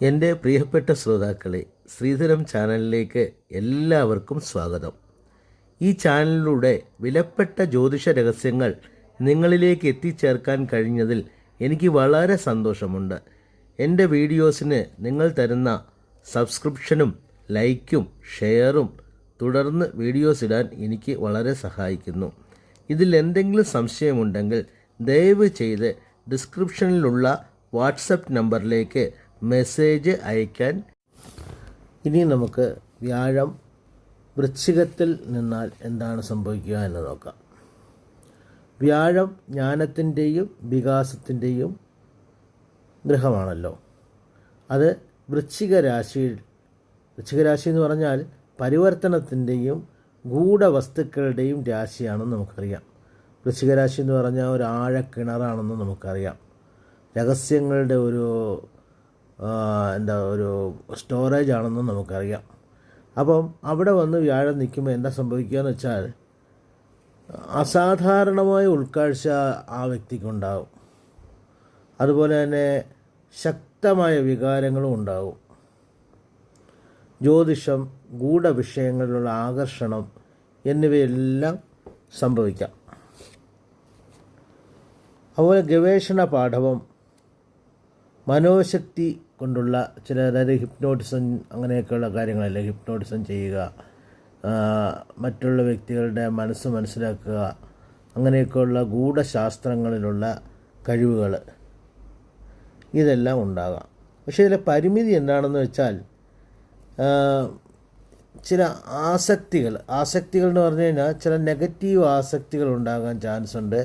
എന്റെ പ്രിയപ്പെട്ട ശ്രോതാക്കളെ ശ്രീധരം ചാനലിലേക്ക് എല്ലാവർക്കും സ്വാഗതം. ഈ ചാനലിലൂടെ വിലപ്പെട്ട ജ്യോതിഷ രഹസ്യങ്ങൾ നിങ്ങളിലേക്ക് എത്തിച്ചേർക്കാൻ കഴിഞ്ഞതിൽ എനിക്ക് വളരെ സന്തോഷമുണ്ട്. എന്റെ വീഡിയോസിന് നിങ്ങൾ തരുന്ന സബ്സ്ക്രിപ്ഷനും ലൈക്കും ഷെയറും തുടർന്ന് വീഡിയോസ് ഇടാൻ എനിക്ക് വളരെ സഹായിക്കുന്നു. ഇതിൽ എന്തെങ്കിലും സംശയമുണ്ടെങ്കിൽ ദയവ് ചെയ്ത് ഡിസ്ക്രിപ്ഷനിലുള്ള വാട്സപ്പ് നമ്പറിലേക്ക് മെസ്സേജ് അയക്കാൻ ഇനി നമുക്ക് വ്യാഴം വൃശ്ചികത്തിൽ നിന്നാൽ എന്താണ് സംഭവിക്കുക എന്ന് നോക്കാം. വ്യാഴം ജ്ഞാനത്തിന്റെയും വികാസത്തിന്റെയും ഗ്രഹമാണല്ലോ. അത് വൃശ്ചിക രാശിയിൽ വൃശ്ചിക രാശി എന്ന് പറഞ്ഞാൽ പരിവർത്തനത്തിന്റെയും ഗൂഢവസ്തുക്കളുടെയും രാശിയാണെന്ന് നമുക്കറിയാം. വൃശ്ചിക രാശി എന്ന് പറഞ്ഞാൽ ഒരു ആഴക്കിണറാണെന്ന് നമുക്കറിയാം. രഹസ്യങ്ങളുടെ ഒരു എന്താ ഒരു സ്റ്റോറേജ് ആണെന്ന് നമുക്കറിയാം. അപ്പം അവിടെ വന്ന് വ്യാഴം നിൽക്കുമ്പോൾ എന്താ സംഭവിക്കുക എന്ന് വെച്ചാൽ അസാധാരണമായ ഉൾക്കാഴ്ച ആ വ്യക്തിക്കുണ്ടാവും. അതുപോലെ തന്നെ ശക്തമായ വികാരങ്ങളും ഉണ്ടാവും. ജ്യോതിഷം ഗൂഢവിഷയങ്ങളിലുള്ള ആകർഷണം എന്നിവയെല്ലാം സംഭവിക്കാം. അതുപോലെ ഗവേഷണ പാഠവും മനോശക്തി കൊണ്ടുള്ള ചില അതായത് ഹിപ്നോട്ടിസം അങ്ങനെയൊക്കെയുള്ള കാര്യങ്ങളല്ലേ ഹിപ്നോട്ടിസം ചെയ്യുക മറ്റുള്ള വ്യക്തികളുടെ മനസ്സ് മനസ്സിലാക്കുക അങ്ങനെയൊക്കെയുള്ള ഗൂഢശാസ്ത്രങ്ങളിലുള്ള കഴിവുകൾ. ഇതെല്ലാം ഉണ്ടാകാം. പക്ഷേ ഇതിലെ പരിമിതി എന്താണെന്ന് വെച്ചാൽ ചില ആസക്തികൾ ആസക്തികൾ എന്ന് പറഞ്ഞു കഴിഞ്ഞാൽ ചില നെഗറ്റീവ് ആസക്തികൾ ഉണ്ടാകാൻ ചാൻസ് ഉണ്ട്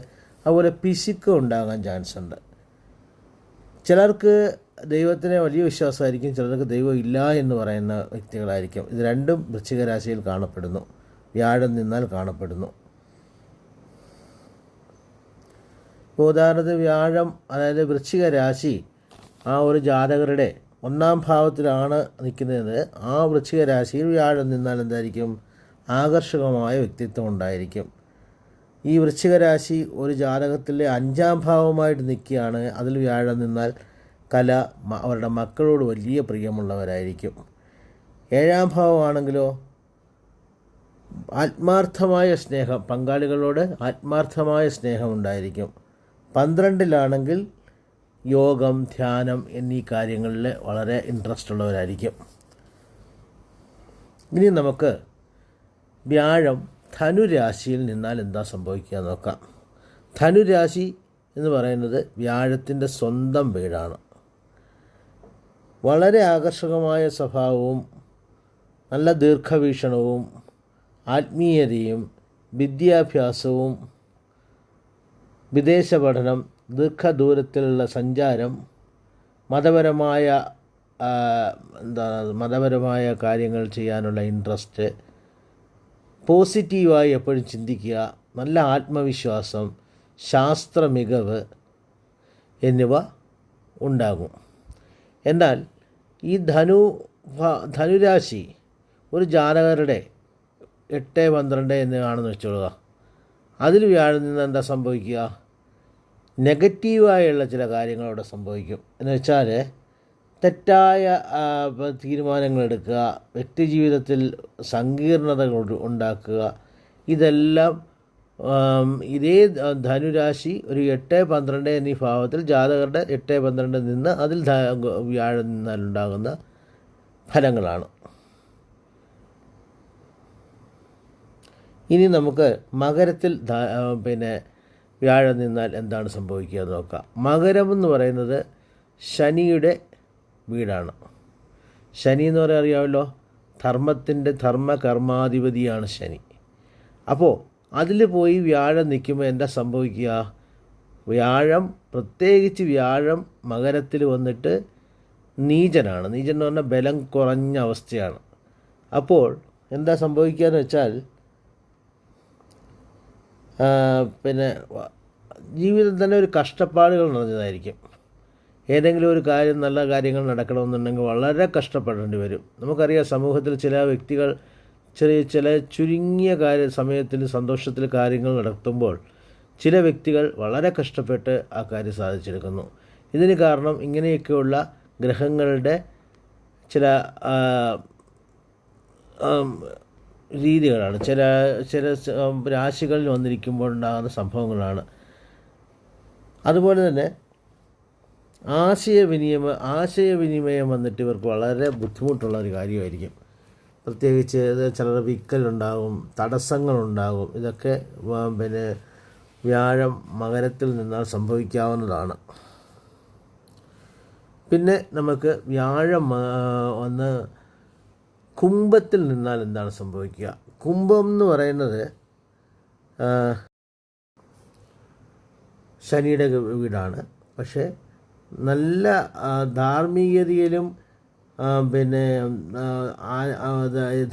അതുപോലെ പിശുക്ക് ഉണ്ടാകാൻ ചാൻസ് ഉണ്ട് ചിലർക്ക് ദൈവത്തിനെ വലിയ വിശ്വാസമായിരിക്കും ചിലർക്ക് ദൈവം ഇല്ല എന്ന് പറയുന്ന വ്യക്തികളായിരിക്കും. ഇത് രണ്ടും വൃശ്ചികരാശിയിൽ കാണപ്പെടുന്നു. വ്യാഴം നിന്നാൽ കാണപ്പെടുന്നു. ഇപ്പോൾ ഉദാഹരണത്തിന് വ്യാഴം അതായത് വൃശ്ചിക രാശി ആ ഒരു ജാതകരുടെ ഒന്നാം ഭാവത്തിലാണ് നിൽക്കുന്നത്. ആ വൃശ്ചിക രാശിയിൽ വ്യാഴം നിന്നാൽ എന്തായിരിക്കും? ആകർഷകമായ വ്യക്തിത്വം ഉണ്ടായിരിക്കും. ഈ വൃശ്ചിക രാശി ഒരു ജാതകത്തിലെ അഞ്ചാം ഭാവമായിട്ട് നിൽക്കുകയാണ്. അതിൽ വ്യാഴം നിന്നാൽ കല അവരുടെ മക്കളോട് വലിയ പ്രിയമുള്ളവരായിരിക്കും. ഏഴാം ഭാവമാണെങ്കിലോ? ആത്മാർത്ഥമായ സ്നേഹം പങ്കാളികളോട് ആത്മാർത്ഥമായ സ്നേഹമുണ്ടായിരിക്കും പന്ത്രണ്ടിലാണെങ്കിൽ യോഗം ധ്യാനം എന്നീ കാര്യങ്ങളിൽ വളരെ ഇൻട്രസ്റ്റ് ഉള്ളവരായിരിക്കും. ഇനി നമുക്ക് വ്യാഴം ധനുരാശിയിൽ നിന്നാൽ എന്താ സംഭവിക്കുക നോക്കാം. ധനുരാശി എന്ന് പറയുന്നത് വ്യാഴത്തിന്റെ സ്വന്തം വീടാണ്. വളരെ ആകർഷകമായ സ്വഭാവവും നല്ല ദീർഘവീക്ഷണവും ആത്മീയതയും വിദ്യാഭ്യാസവും വിദേശ പഠനം ദീർഘദൂരത്തിലുള്ള സഞ്ചാരം മതപരമായ എന്താ മതപരമായ കാര്യങ്ങൾ ചെയ്യാനുള്ള ഇൻട്രസ്റ്റ് പോസിറ്റീവായി എപ്പോഴും ചിന്തിക്കുക നല്ല ആത്മവിശ്വാസം ശാസ്ത്ര മികവ് എന്നിവ ഉണ്ടാകും. എന്നാൽ ഈ ധനു ധനുരാശി ഒരു ജാതകരുടെ എട്ട് പന്ത്രണ്ട് എന്നിവയാണെന്ന് വെച്ചോളുക. അതിൽ വ്യാഴം നിന്ന് എന്താ സംഭവിക്കുക? നെഗറ്റീവായുള്ള ചില കാര്യങ്ങൾ അവിടെ സംഭവിക്കും. എന്ന് വെച്ചാൽ തെറ്റായ തീരുമാനങ്ങൾ എടുക്കുക വ്യക്തിജീവിതത്തിൽ സങ്കീർണതകൾ ഉണ്ട- ഉണ്ടാക്കുക ഇതെല്ലാം ഇതേ ധനുരാശി ഒരു എട്ട് പന്ത്രണ്ട് എന്നീ ഭാവത്തിൽ ജാതകരുടെ എട്ട് പന്ത്രണ്ട് നിന്ന് അതിൽ വ്യാഴം നിന്നാലുണ്ടാകുന്ന ഫലങ്ങളാണ്. ഇനി നമുക്ക് മകരത്തിൽ പിന്നെ വ്യാഴം നിന്നാൽ എന്താണ് സംഭവിക്കുക നോക്കാം. മകരം എന്ന് പറയുന്നത് ശനിയുടെ വീടാണ്. ശനി എന്ന് പറയാൻ അറിയാമല്ലോ? ധർമ്മത്തിന്റെ ധർമ്മകർമാധിപതിയാണ് ശനി. അപ്പോൾ അതിൽ പോയി വ്യാഴം നിൽക്കുമ്പോൾ എന്താ സംഭവിക്കുക? വ്യാഴം പ്രത്യേകിച്ച് വ്യാഴം മകരത്തിൽ വന്നിട്ട് നീചനാണ്. നീചൻ എന്ന് പറഞ്ഞാൽ ബലം കുറഞ്ഞ അവസ്ഥയാണ്. അപ്പോൾ എന്താ സംഭവിക്കുക എന്ന് വെച്ചാൽ പിന്നെ ജീവിതം തന്നെ ഒരു കഷ്ടപ്പാടുകൾ നിറഞ്ഞതായിരിക്കും. ഏതെങ്കിലും ഒരു കാര്യം നല്ല കാര്യങ്ങൾ നടക്കണമെന്നുണ്ടെങ്കിൽ വളരെ കഷ്ടപ്പെടേണ്ടി വരും. നമുക്കറിയാം സമൂഹത്തിൽ ചില വ്യക്തികൾ ചെറിയ ചില ചുരുങ്ങിയ കാര്യ സമയത്തിൽ സന്തോഷത്തിൽ കാര്യങ്ങൾ നടത്തുമ്പോൾ ചില വ്യക്തികൾ വളരെ കഷ്ടപ്പെട്ട് ആ കാര്യം സാധിച്ചെടുക്കുന്നു. ഇതിന് കാരണം ഇങ്ങനെയൊക്കെയുള്ള ഗ്രഹങ്ങളുടെ ചില രീതികളാണ്. ചില ചില രാശികളിൽ വന്നിരിക്കുമ്പോൾ ഉണ്ടാകുന്ന സംഭവങ്ങളാണ്. അതുപോലെ തന്നെ ആശയവിനിമയ ആശയവിനിമയം വന്നിട്ട് ഇവർക്ക് വളരെ ബുദ്ധിമുട്ടുള്ള ഒരു കാര്യമായിരിക്കും. പ്രത്യേകിച്ച് ചിലർ വിക്കലുണ്ടാകും തടസ്സങ്ങളുണ്ടാകും. ഇതൊക്കെ പിന്നെ വ്യാഴം മകരത്തിൽ നിന്നാൽ സംഭവിക്കാവുന്നതാണ്. പിന്നെ നമുക്ക് വ്യാഴം ഒന്ന് കുംഭത്തിൽ നിന്നാൽ എന്താണ് സംഭവിക്കുക? കുംഭം എന്ന് പറയുന്നത് ശനിയുടെ വീടാണ്. പക്ഷേ നല്ല ധാർമ്മികതയിലും പിന്നെ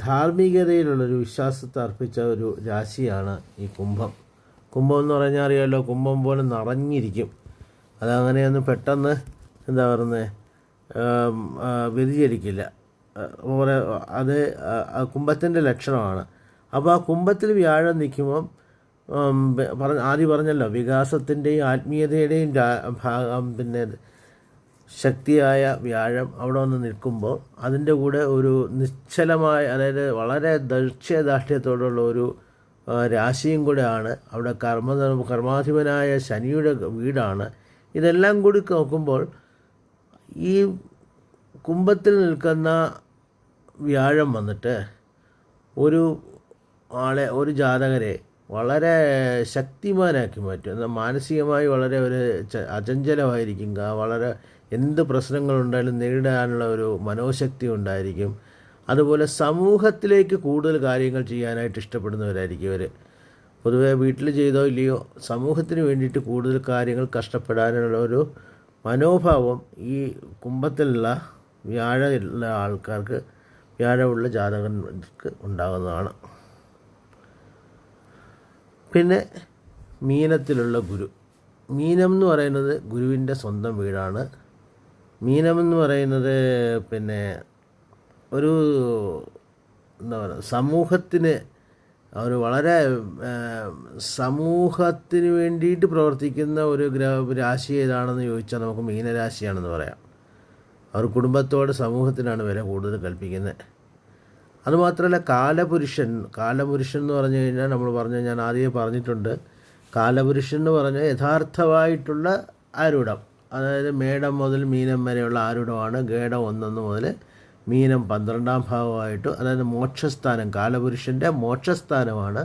ധാർമ്മികതയിലുള്ളൊരു വിശ്വാസത്തെ അർപ്പിച്ച ഒരു രാശിയാണ് ഈ കുംഭം. കുംഭം എന്ന് പറഞ്ഞാൽ അറിയാമല്ലോ കുംഭം പോലെ നിറഞ്ഞിരിക്കും അതങ്ങനെയൊന്നും പെട്ടെന്ന് എന്താ പറയുന്നത് വ്യതിചരിക്കില്ല അതുപോലെ അത് കുംഭത്തിന്റെ ലക്ഷണമാണ്. അപ്പോൾ ആ കുംഭത്തിൽ വ്യാഴം നിൽക്കുമ്പം പറഞ്ഞ ആദ്യം പറഞ്ഞല്ലോ വികാസത്തിന്റെയും ആത്മീയതയുടെയും ഭാഗം പിന്നെ ശക്തിയായ വ്യാഴം അവിടെ വന്ന് നിൽക്കുമ്പോൾ അതിന്റെ കൂടെ ഒരു നിശ്ചലമായ അതായത് വളരെ ദക്ഷ്യദാഷ്ട്യത്തോടുള്ള ഒരു രാശിയും കൂടെയാണ് അവിടെ കർമ്മ കർമാധിപനായ ശനിയുടെ വീടാണ്. ഇതെല്ലാം കൂടി നോക്കുമ്പോൾ ഈ കുംഭത്തിൽ നിൽക്കുന്ന വ്യാഴം വന്നിട്ട് ഒരു ആളെ ഒരു ജാതകരെ വളരെ ശക്തിമാനാക്കി മാറ്റും. എന്നാൽ മാനസികമായി വളരെ ഒരു അചഞ്ചലമായിരിക്കുക അചഞ്ചലമായിരിക്കും. വളരെ എന്ത് പ്രശ്നങ്ങളുണ്ടായാലും നേരിടാനുള്ള ഒരു മനോശക്തി ഉണ്ടായിരിക്കും. അതുപോലെ സമൂഹത്തിലേക്ക് കൂടുതൽ കാര്യങ്ങൾ ചെയ്യാനായിട്ട് ഇഷ്ടപ്പെടുന്നവരായിരിക്കും ഇവർ പൊതുവേ വീട്ടിൽ ചെയ്തോ ഇല്ലയോ സമൂഹത്തിന് വേണ്ടിയിട്ട് കൂടുതൽ കാര്യങ്ങൾ കഷ്ടപ്പെടാനുള്ള ഒരു മനോഭാവം ഈ കുംഭത്തിലുള്ള വ്യാഴമുള്ള ആൾക്കാർക്ക് വ്യാഴമുള്ള ജാതകർക്ക് ഉണ്ടാകുന്നതാണ്. പിന്നെ മീനത്തിലുള്ള ഗുരു. മീനം എന്ന് പറയുന്നത് ഗുരുവിന്റെ സ്വന്തം വീടാണ്. മീനം എന്ന് പറയുന്നത് പിന്നെ ഒരു എന്താ പറയുക സമൂഹത്തിന് ഒരു വളരെ സമൂഹത്തിന് വേണ്ടിയിട്ട് പ്രവർത്തിക്കുന്ന ഒരു ഗ്രഹ രാശി ഏതാണെന്ന് ചോദിച്ചാൽ നമുക്ക് മീനരാശിയാണെന്ന് പറയാം. അവർ കുടുംബത്തോട് സമൂഹത്തിനാണ് വില കൂടുതൽ കൽപ്പിക്കുന്നത്. അതുമാത്രമല്ല കാലപുരുഷൻ കാലപുരുഷൻ എന്ന് പറഞ്ഞു കഴിഞ്ഞാൽ നമ്മൾ പറഞ്ഞു ഞാൻ ആദ്യമേ പറഞ്ഞിട്ടുണ്ട് കാലപുരുഷൻ എന്ന് പറഞ്ഞാൽ യഥാർത്ഥമായിട്ടുള്ള ആരൂഢം അതായത് മേടം മുതൽ മീനം വരെയുള്ള ആരൂഢമാണ് ഗേടം ഒന്നൊന്ന് മുതൽ മീനം പന്ത്രണ്ടാം ഭാവമായിട്ട് അതായത് മോക്ഷസ്ഥാനം കാലപുരുഷന്റെ മോക്ഷസ്ഥാനമാണ്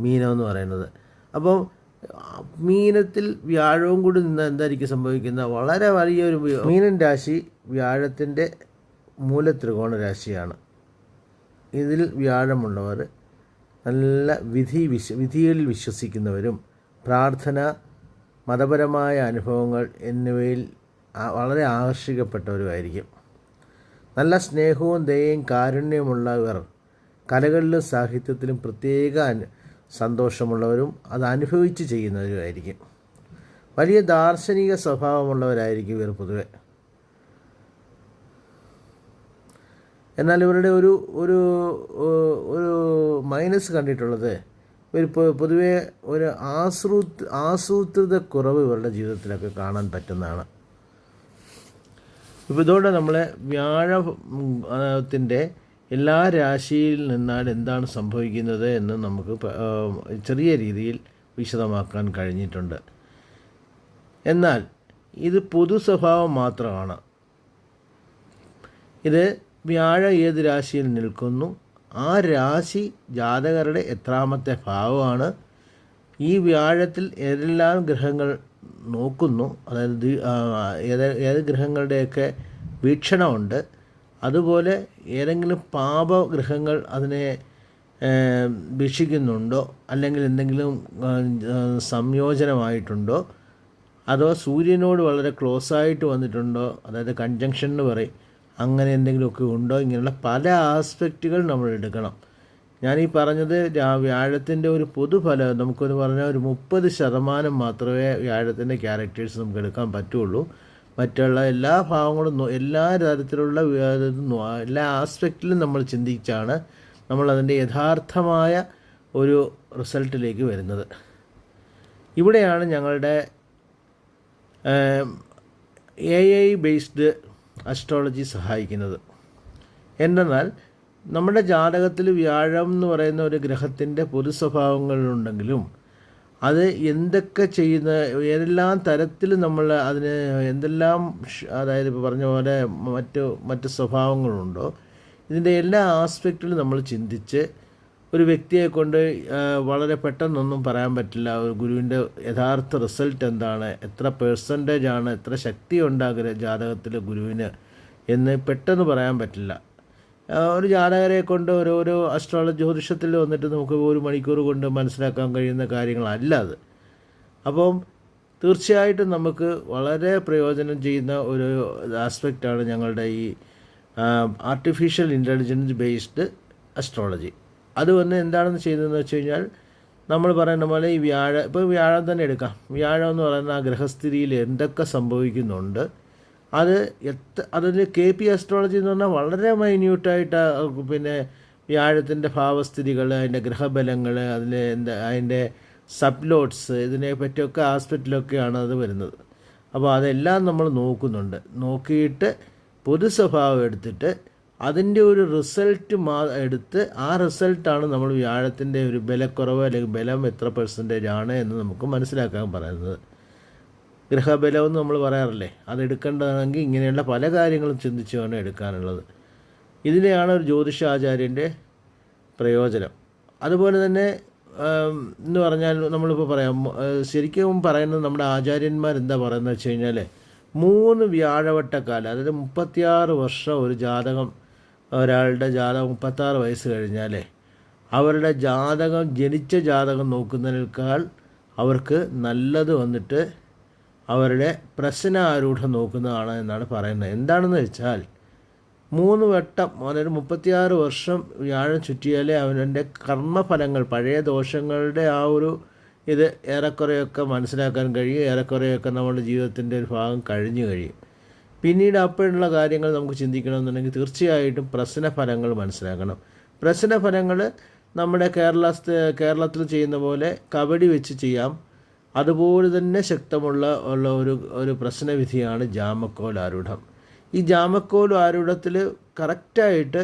മീനം എന്ന് പറയുന്നത്. അപ്പോൾ മീനത്തിൽ വ്യാഴവും കൂടി നിന്ന് എന്തായിരിക്കും സംഭവിക്കുന്നത്? വളരെ വലിയൊരു മീനൻ രാശി വ്യാഴത്തിന്റെ മൂലത്രികോണ രാശിയാണ്. ഇതിൽ വ്യാഴമുള്ളവർ നല്ല വിധി വിശ്വ വിധികളിൽ വിശ്വസിക്കുന്നവരും പ്രാർത്ഥന മതപരമായ അനുഭവങ്ങൾ എന്നിവയിൽ വളരെ ആകർഷിക്കപ്പെട്ടവരുമായിരിക്കും. നല്ല സ്നേഹവും ദയയും കാരുണ്യമുള്ളവർ കലകളിലും സാഹിത്യത്തിലും പ്രത്യേക സന്തോഷമുള്ളവരും അത് അനുഭവിച്ച് ചെയ്യുന്നവരുമായിരിക്കും. വലിയ ദാർശനിക സ്വഭാവമുള്ളവരായിരിക്കും ഇവർ പൊതുവെ. എന്നാൽ ഇവരുടെ ഒരു ഒരു ഒരു മൈനസ് കണ്ടിട്ടുള്ളത് ഇവർ പൊതുവേ ഒരു ആസൂ ആസൂത്രിത കുറവ് ഇവരുടെ ജീവിതത്തിലൊക്കെ കാണാൻ പറ്റുന്നതാണ്. ഇപ്പോൾ ഇതോടെ നമ്മളെ വ്യാഴത്തിന്റെ എല്ലാ രാശിയിൽ നിന്നാൽ എന്താണ് സംഭവിക്കുന്നത് എന്ന് നമുക്ക് ചെറിയ രീതിയിൽ വിശദമാക്കാൻ കഴിഞ്ഞിട്ടുണ്ട്. എന്നാൽ ഇത് പൊതു സ്വഭാവം മാത്രമാണ്. ഇത് വ്യാഴ ഏത് രാശിയിൽ നിൽക്കുന്നു? ആ രാശി ജാതകരുടെ എത്രാമത്തെ ഭാവമാണ്. ഈ വ്യാഴത്തിൽ ഏതെല്ലാം ഗ്രഹങ്ങൾ നോക്കുന്നു അതായത് ഏത് ഏത് ഗ്രഹങ്ങളുടെയൊക്കെ വീക്ഷണമുണ്ട് അതുപോലെ ഏതെങ്കിലും പാപഗ്രഹങ്ങൾ അതിനെ വീക്ഷിക്കുന്നുണ്ടോ അല്ലെങ്കിൽ എന്തെങ്കിലും സംയോജനമായിട്ടുണ്ടോ അതോ സൂര്യനോട് വളരെ ക്ലോസ് ആയിട്ട് വന്നിട്ടുണ്ടോ അതായത് കൺജങ്ഷൻ എന്ന് പറയും അങ്ങനെ എന്തെങ്കിലുമൊക്കെ ഉണ്ടോ? ഇങ്ങനെയുള്ള പല ആസ്പെക്റ്റുകൾ നമ്മൾ എടുക്കണം. ഞാൻ ഈ പറഞ്ഞത് വ്യാഴത്തിന്റെ ഒരു പൊതുഫലം നമുക്കൊന്ന് പറഞ്ഞാൽ ഒരു മുപ്പത് ശതമാനം മാത്രമേ വ്യാഴത്തിന്റെ ക്യാരക്ടേഴ്സ് നമുക്ക് എടുക്കാൻ പറ്റുള്ളൂ. മറ്റുള്ള എല്ലാ ഭാവങ്ങളും എല്ലാ തരത്തിലുള്ള എല്ലാ ആസ്പെക്റ്റിലും നമ്മൾ ചിന്തിച്ചാണ് നമ്മൾ നമ്മളതിന്റെ യഥാർത്ഥമായ ഒരു റിസൾട്ടിലേക്ക് വരുന്നത്. ഇവിടെയാണ് ഞങ്ങളുടെ എ ഐ ബേസ്ഡ് അസ്ട്രോളജി സഹായിക്കുന്നത്. എന്തെന്നാൽ നമ്മുടെ ജാതകത്തിൽ വ്യാഴം എന്ന് പറയുന്ന ഒരു ഗ്രഹത്തിന്റെ പൊതു സ്വഭാവങ്ങളുണ്ടെങ്കിലും അത് എന്തൊക്കെ ചെയ്യുന്ന ഏതെല്ലാം തരത്തിൽ നമ്മൾ അതിന് എന്തെല്ലാം അതായത് ഇപ്പോൾ പറഞ്ഞ പോലെ മറ്റു മറ്റ് സ്വഭാവങ്ങളുണ്ടോ ഇതിന്റെ എല്ലാ ആസ്പെക്റ്റിലും നമ്മൾ ചിന്തിച്ച് ഒരു വ്യക്തിയെ കൊണ്ട് വളരെ പെട്ടെന്നൊന്നും പറയാൻ പറ്റില്ല. ഒരു ഗുരുവിന്റെ യഥാർത്ഥ റിസൾട്ട് എന്താണ്? എത്ര പേഴ്സന്റേജ് ആണ്? എത്ര ശക്തി ഉണ്ടാകുക ജാതകത്തിൽ ഗുരുവിന് എന്ന് പെട്ടെന്ന് പറയാൻ പറ്റില്ല. ഒരു ജാതകരെ കൊണ്ട് ഓരോരോ അസ്ട്രോളജി ജ്യോതിഷത്തിൽ വന്നിട്ട് നമുക്ക് ഒരു മണിക്കൂർ കൊണ്ട് മനസ്സിലാക്കാൻ കഴിയുന്ന കാര്യങ്ങളല്ല അത്. അപ്പം തീർച്ചയായിട്ടും നമുക്ക് വളരെ പ്രയോജനം ചെയ്യുന്ന ഒരു ആസ്പെക്റ്റാണ് ഞങ്ങളുടെ ഈ ആർട്ടിഫിഷ്യൽ ഇന്റലിജൻസ് ബേസ്ഡ് അസ്ട്രോളജി അത് വന്ന് എന്താണെന്ന് ചെയ്തതെന്ന് വെച്ച് കഴിഞ്ഞാൽ നമ്മൾ പറയുന്ന പോലെ ഈ വ്യാഴ ഇപ്പോൾ വ്യാഴം തന്നെ എടുക്കാം. വ്യാഴം എന്ന് പറയുന്ന ആ ഗ്രഹസ്ഥിതിയിൽ എന്തൊക്കെ സംഭവിക്കുന്നുണ്ട് അത് എത്ര അതിൽ കെ പി അസ്ട്രോളജി എന്ന് പറഞ്ഞാൽ വളരെ മൈന്യൂട്ടായിട്ട് പിന്നെ വ്യാഴത്തിന്റെ ഭാവസ്ഥിതികൾ അതിന്റെ ഗ്രഹബലങ്ങൾ അതിൽ എന്താ അതിന്റെ സബ്ലോട്ട്സ് ഇതിനെ പറ്റിയൊക്കെ ആസ്പെക്റ്റിലൊക്കെയാണ് അത് വരുന്നത്. അപ്പോൾ അതെല്ലാം നമ്മൾ നോക്കുന്നുണ്ട്. നോക്കിയിട്ട് പൊതു സ്വഭാവം എടുത്തിട്ട് അതിന്റെ ഒരു റിസൾട്ട് മാ എടുത്ത് ആ റിസൾട്ടാണ് നമ്മൾ വ്യാഴത്തിന്റെ ഒരു ബലക്കുറവ് അല്ലെങ്കിൽ ബലം എത്ര പെർസെന്റേജ് ആണ് എന്ന് നമുക്ക് മനസ്സിലാക്കാൻ പറയുന്നത്. ഗ്രഹബലം നമ്മൾ പറയാറില്ലേ? അത് എടുക്കേണ്ടതാണെങ്കിൽ ഇങ്ങനെയുള്ള പല കാര്യങ്ങളും ചിന്തിച്ച് വേണം എടുക്കാനുള്ളത്. ഇതിനെയാണ് ഒരു ജ്യോതിഷാചാര്യന്റെ പ്രയോജനം. അതുപോലെ തന്നെ എന്ന് പറഞ്ഞാൽ നമ്മളിപ്പോൾ പറയാം ശരിക്കും പറയുന്നത് നമ്മുടെ ആചാര്യന്മാർ എന്താ പറയുന്നത് വെച്ച് കഴിഞ്ഞാൽ മൂന്ന് വ്യാഴവട്ടക്കാലം അതായത് മുപ്പത്തിയാറ് വർഷം ഒരു ജാതകം ഒരാളുടെ ജാതകം മുപ്പത്താറ് വയസ്സ് കഴിഞ്ഞാൽ അവരുടെ ജാതകം ജനിച്ച ജാതകം നോക്കുന്നതിനേക്കാൾ അവർക്ക് നല്ലത് വന്നിട്ട് അവരുടെ പ്രശ്ന ആരൂഢം നോക്കുന്നതാണ് എന്നാണ് പറയുന്നത്. എന്താണെന്ന് വെച്ചാൽ മൂന്ന് വട്ടം അതായത് മുപ്പത്തിയാറ് വർഷം വ്യാഴം ചുറ്റിയാലേ അവന്റെ കർമ്മഫലങ്ങൾ പഴയ ദോഷങ്ങളുടെ ആ ഒരു ഇത് ഏറെക്കുറെയൊക്കെ മനസ്സിലാക്കാൻ കഴിയും. ഏറെക്കുറെയൊക്കെ നമ്മുടെ ജീവിതത്തിന്റെ ഒരു ഭാഗം കഴിഞ്ഞു കഴിയും. പിന്നീട് അപ്പോഴുള്ള കാര്യങ്ങൾ നമുക്ക് ചിന്തിക്കണമെന്നുണ്ടെങ്കിൽ തീർച്ചയായിട്ടും പ്രശ്നഫലങ്ങൾ മനസ്സിലാക്കണം. പ്രശ്നഫലങ്ങൾ നമ്മുടെ കേരള കേരളത്തിൽ ചെയ്യുന്ന പോലെ കബഡി വെച്ച് ചെയ്യാം. അതുപോലെ തന്നെ ശക്തമുള്ള ഉള്ള ഒരു ഒരു പ്രശ്നവിധിയാണ് ജാമക്കോൽ ആരൂഢം. ഈ ജാമക്കോൽ ആരൂഢത്തിൽ കറക്റ്റായിട്ട്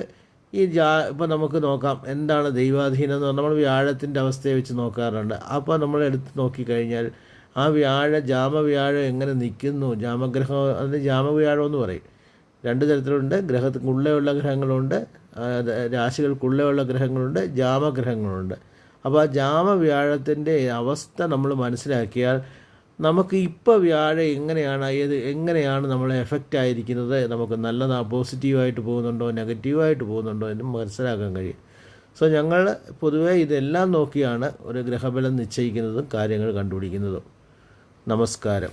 ഈ ജാ ഇപ്പോൾ നമുക്ക് നോക്കാം എന്താണ് ദൈവാധീനം എന്ന് പറഞ്ഞാൽ നമ്മൾ വ്യാഴത്തിന്റെ അവസ്ഥയെ വെച്ച് നോക്കാറുണ്ട്. അപ്പോൾ നമ്മൾ എടുത്ത് നോക്കിക്കഴിഞ്ഞാൽ ആ വ്യാഴ ജാമവ്യാഴം എങ്ങനെ നിൽക്കുന്നു? ജാമഗ്രഹം അതിന് ജാമവ്യാഴം എന്ന് പറയും. രണ്ട് തരത്തിലുണ്ട്. ഗ്രഹത്തിനുള്ളിലുള്ള ഗ്രഹങ്ങളുണ്ട്. രാശികൾക്കുള്ളിലുള്ള ഗ്രഹങ്ങളുണ്ട്. ജാമഗ്രഹങ്ങളുണ്ട്. അപ്പോൾ ആ ജാമവ്യാഴത്തിന്റെ അവസ്ഥ നമ്മൾ മനസ്സിലാക്കിയാൽ നമുക്ക് ഇപ്പോൾ വ്യാഴം എങ്ങനെയാണ് ഏത് എങ്ങനെയാണ് നമ്മളെ എഫക്റ്റ് ആയിരിക്കുന്നത്? നമുക്ക് നല്ലതാ പോസിറ്റീവായിട്ട് പോകുന്നുണ്ടോ നെഗറ്റീവായിട്ട് പോകുന്നുണ്ടോ എന്ന് മനസ്സിലാക്കാൻ കഴിയും. സോ ഞങ്ങൾ പൊതുവേ ഇതെല്ലാം നോക്കിയാണ് ഒരു ഗ്രഹബലം നിശ്ചയിക്കുന്നതും കാര്യങ്ങൾ കണ്ടുപിടിക്കുന്നതും. നമസ്കാരം.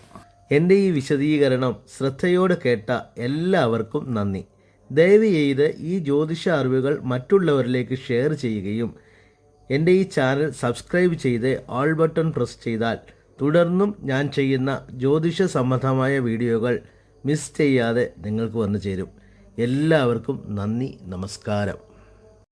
എന്റെ ഈ വിശദീകരണം ശ്രദ്ധയോടെ കേട്ട എല്ലാവർക്കും നന്ദി. ദയവ് ചെയ്ത് ഈ ജ്യോതിഷ അറിവുകൾ മറ്റുള്ളവരിലേക്ക് ഷെയർ ചെയ്യുകയും എന്റെ ഈ ചാനൽ സബ്സ്ക്രൈബ് ചെയ്ത് ആൾ ബട്ടൺ പ്രസ് ചെയ്താൽ തുടർന്നും ഞാൻ ചെയ്യുന്ന ജ്യോതിഷ സംബന്ധമായ വീഡിയോകൾ മിസ് ചെയ്യാതെ നിങ്ങൾക്ക് വന്നു ചേരും. എല്ലാവർക്കും നന്ദി നമസ്കാരം.